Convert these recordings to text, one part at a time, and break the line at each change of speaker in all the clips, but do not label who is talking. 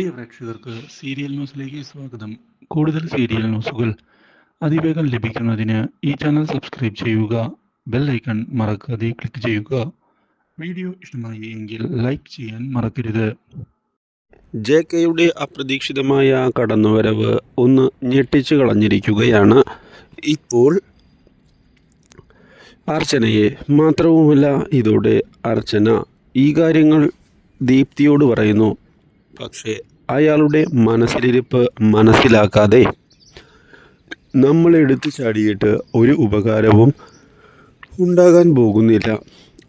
പ്രിയ പ്രേക്ഷകർക്ക് സീരിയൽ ന്യൂസിലേക്ക് സ്വാഗതം. കൂടുതൽ സീരിയൽ ന്യൂസുകൾ അതിവേഗം ലഭിക്കുന്നതിന് ഈ ചാനൽ സബ്സ്ക്രൈബ് ചെയ്യുക ബെൽ ഐക്കൺ മറക്കാതെ ക്ലിക്ക് ചെയ്യുക. വീഡിയോ ഇഷ്ടമായി എങ്കിൽ ലൈക്ക് ചെയ്യാൻ മറക്കരുത്.
ജെ കെയുടെ അപ്രതീക്ഷിതമായ കടന്നുവരവ് ഒന്ന് ഞെട്ടിച്ചു കളഞ്ഞിരിക്കുകയാണ്. ഇപ്പോൾ അർച്ചനയെ മാത്രവുമല്ല ഇതോടെ അർച്ചന ഈ കാര്യങ്ങൾ ദീപ്തിയോട് പറയുന്നു. പക്ഷേ അയാളുടെ മനസ്സിലിരിപ്പ് മനസ്സിലാക്കാതെ നമ്മൾ എടുത്തു ചാടിയിട്ട് ഒരു ഉപകാരവും ഉണ്ടാകാൻ പോകുന്നില്ല.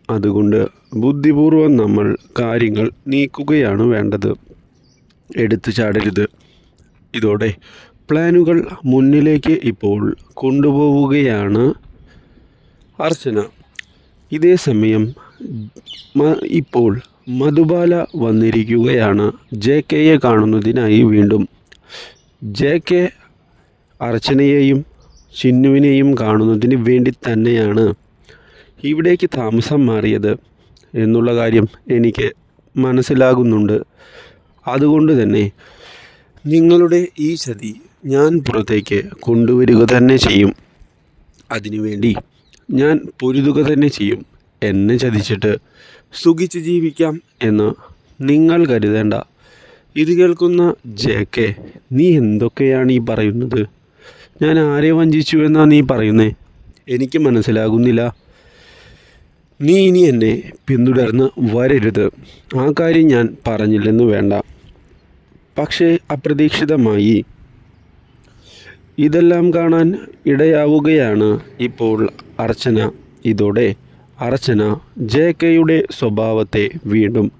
അതുകൊണ്ട് ബുദ്ധിപൂർവം നമ്മൾ കാര്യങ്ങൾ നീക്കുകയാണ് വേണ്ടത്. എടുത്തു ചാടരുത്. ഇതോടെ പ്ലാനുകൾ മുന്നിലേക്ക് ഇപ്പോൾ കൊണ്ടുപോവുകയാണ് അർച്ചന. ഇതേ സമയം ഇപ്പോൾ മധുബാല വന്നിരിക്കുകയാണ്. ജെ കെയെ കാണുന്നതിനായി വീണ്ടും. ജെ കെ അർച്ചനയെയും ചിന്നുവിനെയും കാണുന്നതിന് വേണ്ടി തന്നെയാണ് ഇവിടേക്ക് താമസം മാറിയത് എന്നുള്ള കാര്യം എനിക്ക് മനസ്സിലാകുന്നുണ്ട്. അതുകൊണ്ട് തന്നെ നിങ്ങളുടെ ഈ ചതി ഞാൻ പുറത്തേക്ക് കൊണ്ടുവരിക തന്നെ ചെയ്യും. അതിനുവേണ്ടി ഞാൻ പൊരുതുക തന്നെ ചെയ്യും. എന്നെ ചതിച്ചിട്ട് സുഖിച്ച് ജീവിക്കാം. എന്ന് നിങ്ങൾ കരുതേണ്ട. ഇത് കേൾക്കുന്ന ജെ കെ നീ എന്തൊക്കെയാണ് ഈ പറയുന്നത്? ഞാൻ ആരെ വഞ്ചിച്ചു എന്നാ നീ പറയുന്നേ? എനിക്ക് മനസ്സിലാകുന്നില്ല. നീ ഇനി എന്നെ പിന്തുടർന്ന് വരരുത്. ആ കാര്യം ഞാൻ പറഞ്ഞില്ലെന്ന് വേണ്ട. പക്ഷേ അപ്രതീക്ഷിതമായി ഇതെല്ലാം കാണാൻ ഇടയാവുകയാണ് ഇപ്പോൾ അർച്ചന. ഇതോടെ അർച്ചന ജെ കെയുടെ സ്വഭാവത്തെ വീണ്ടും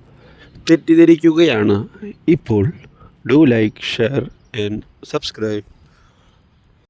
തെറ്റിദ്ധരിക്കുകയാണ്. ഇപ്പോൾ do like share and subscribe